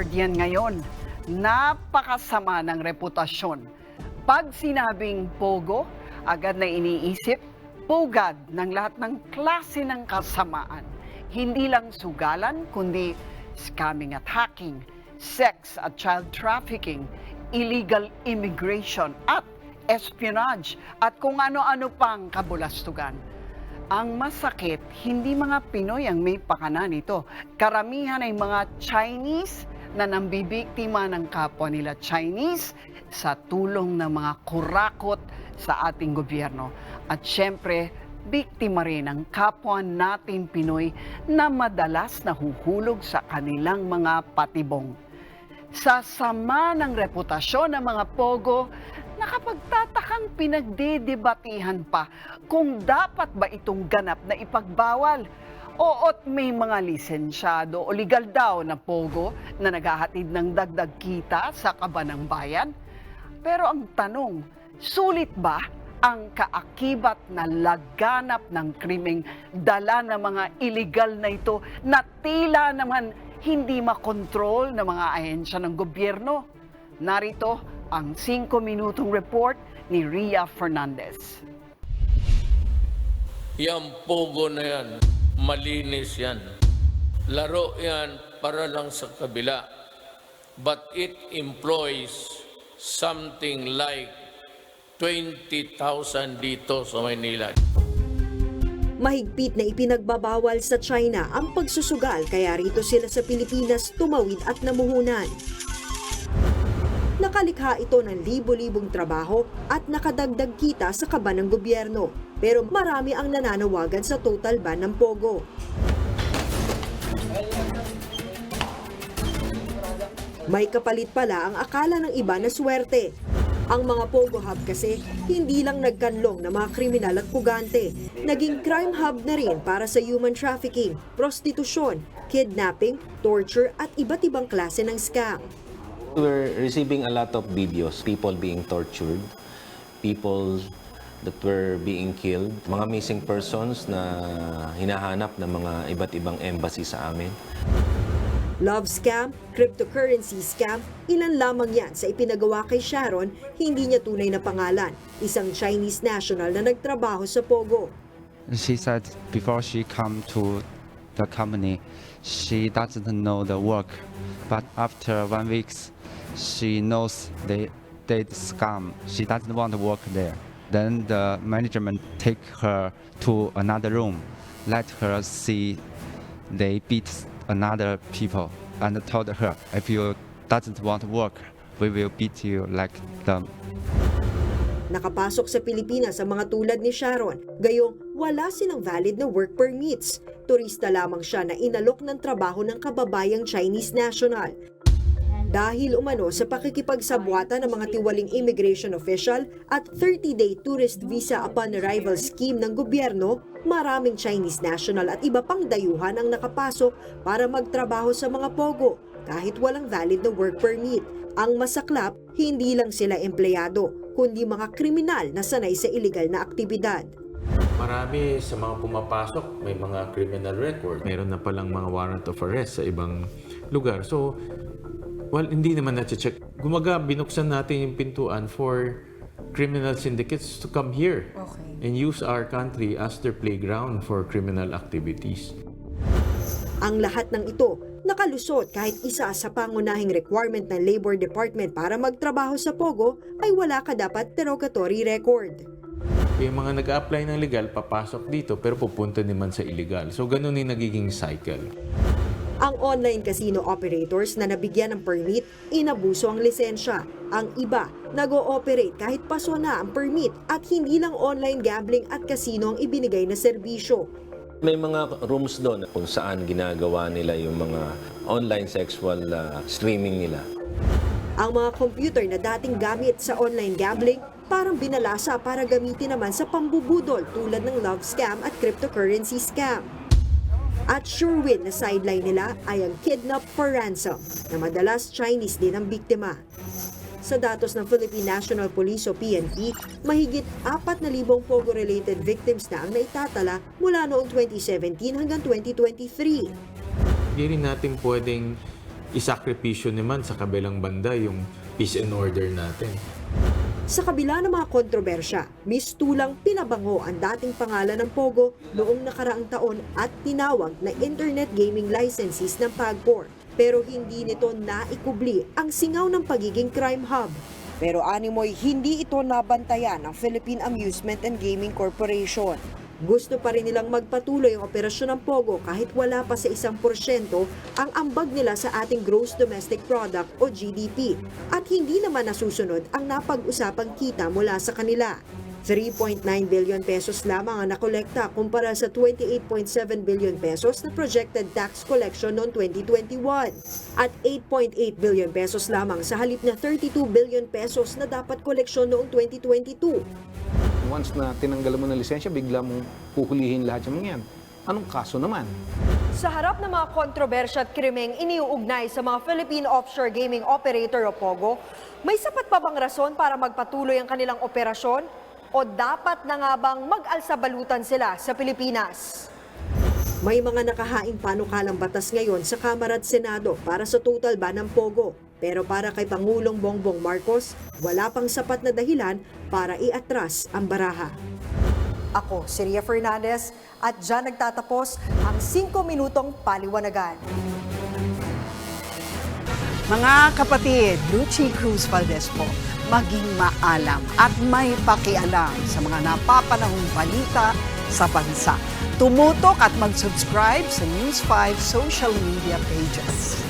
buzzword yan ngayon. Napakasama ng reputasyon. Pag sinabing pogo, agad na iniisip, pugad ng lahat ng klase ng kasamaan. Hindi lang sugalan, kundi scamming at hacking, sex at child trafficking, illegal immigration at espionage at kung ano-ano pang kabulastugan. Ang masakit, hindi mga Pinoy ang may pakana nito. Karamihan ay mga Chinese na nambibiktima ng kapwa nila Chinese sa tulong ng mga kurakot sa ating gobyerno. At syempre, biktima rin ang kapwa natin Pinoy na madalas nahuhulog sa kanilang mga patibong. Sa sama ng reputasyon ng mga pogo, nakapagtatakang pinagdedebatihan pa kung dapat ba itong ganap na ipagbawal. Oo't may mga lisensyado o legal daw na pogo na naghahatid ng dagdag kita sa kaba ng bayan. Pero ang tanong, sulit ba ang kaakibat na laganap ng krimeng dala ng mga illegal na ito na tila naman hindi makontrol ng mga ahensya ng gobyerno? Narito ang 5 minutong report ni Ria Fernandez. Yan pogo na yan. Malinis yan. Laro yan para lang sa kabila. But it employs something like 20,000 dito sa Maynila. Mahigpit na ipinagbabawal sa China ang pagsusugal kaya rito sila sa Pilipinas tumawid at namuhunan. Nakalikha ito ng libo-libong trabaho at nakadagdag kita sa kaba ng gobyerno. Pero marami ang nananawagan sa total ban ng Pogo. May kapalit pala ang akala ng iba na swerte. Ang mga Pogo Hub kasi hindi lang nagkanlong ng mga kriminal at pugante. Naging crime hub na rin para sa human trafficking, prostitusyon, kidnapping, torture at iba't ibang klase ng scam. We're receiving a lot of videos, people being tortured, people that were being killed, mga missing persons na hinahanap ng mga iba't ibang embassy sa amin. Love scam, cryptocurrency scam, ilan lamang yan sa ipinagawa kay Sharon, hindi niya tunay na pangalan, isang Chinese national na nagtrabaho sa Pogo. she said before she come to the company she doesn't know the work but after one week she knows they did scam. She doesn't want to work there. Then the management take her to another room let her see. They beat another people and told her if you doesn't want to work we will beat you like them. Nakapasok sa Pilipinas ang mga tulad ni Sharon, gayong wala silang valid na work permits. Turista lamang siya na inalok ng trabaho ng kababayang Chinese national. Dahil umano sa pakikipagsabwata ng mga tiwaling immigration official at 30-day tourist visa upon arrival scheme ng gobyerno, maraming Chinese national at iba pang dayuhan ang nakapasok para magtrabaho sa mga pogo kahit walang valid na work permit. Ang masaklap, hindi lang sila empleyado, kundi mga kriminal na sanay sa illegal na aktibidad. Marami sa mga pumapasok may mga criminal record. Meron na palang mga warrant of arrest sa ibang lugar. So, well, hindi naman na-check. Gumaga, binuksan natin yung pintuan for criminal syndicates to come here and use our country as their playground for criminal activities. Ang lahat ng ito nakalusot kahit isa sa pangunahing requirement ng Labor Department para magtrabaho sa Pogo ay wala ka dapat derogatory record. Yung mga nag-apply ng legal, papasok dito pero pupunta naman sa illegal. So, ganun yung nagiging cycle. Ang online casino operators na nabigyan ng permit, inabuso ang lisensya. Ang iba, nag-ooperate kahit paso na ang permit at hindi lang online gambling at casino ang ibinigay na serbisyo. May mga rooms doon kung saan ginagawa nila yung mga online sexual uh, streaming nila. Ang mga computer na dating gamit sa online gambling parang binalasa para gamitin naman sa pambubudol tulad ng love scam at cryptocurrency scam. At sure win na sideline nila ay ang kidnap for ransom na madalas Chinese din ang biktima. Sa datos ng Philippine National Police o PNP, mahigit 4,000 Pogo-related victims na ang naitatala mula noong 2017 hanggang 2023. Hindi rin natin pwedeng isakripisyo naman sa kabilang banda yung peace and order natin. Sa kabila ng mga kontrobersya, mistulang pinabango ang dating pangalan ng Pogo noong nakaraang taon at tinawag na Internet Gaming Licenses ng PAGCOR. Pero hindi nito naikubli ang singaw ng pagiging crime hub. Pero animoy, hindi ito nabantayan ng Philippine Amusement and Gaming Corporation. Gusto pa rin nilang magpatuloy ang operasyon ng Pogo kahit wala pa sa isang porsyento ang ambag nila sa ating Gross Domestic Product o GDP at hindi naman nasusunod ang napag-usapang kita mula sa kanila. 3.9 billion pesos lamang ang nakolekta kumpara sa 28.7 billion pesos na projected tax collection noong 2021 at 8.8 billion pesos lamang sa halip na 32 billion pesos na dapat koleksyon noong 2022. Once na tinanggal mo ng lisensya, bigla mong puhulihin lahat yung mga yan. Anong kaso naman? Sa harap ng mga kontrobersya at krimeng iniuugnay sa mga Philippine Offshore Gaming Operator o POGO, may sapat pa bang rason para magpatuloy ang kanilang operasyon? O dapat na nga bang mag-alsabalutan sila sa Pilipinas? May mga nakahaing panukalang batas ngayon sa Kamara at Senado para sa total ban ng POGO. Pero para kay Pangulong Bongbong Marcos, wala pang sapat na dahilan para iatras ang baraha. Ako, si Ria Fernandez, at dyan nagtatapos ang 5 minutong paliwanagan. Mga kapatid, Lucy Cruz Valdez po, maging maalam at may pakialam sa mga napapanahong balita sa bansa. Tumutok at mag-subscribe sa News 5 social media pages.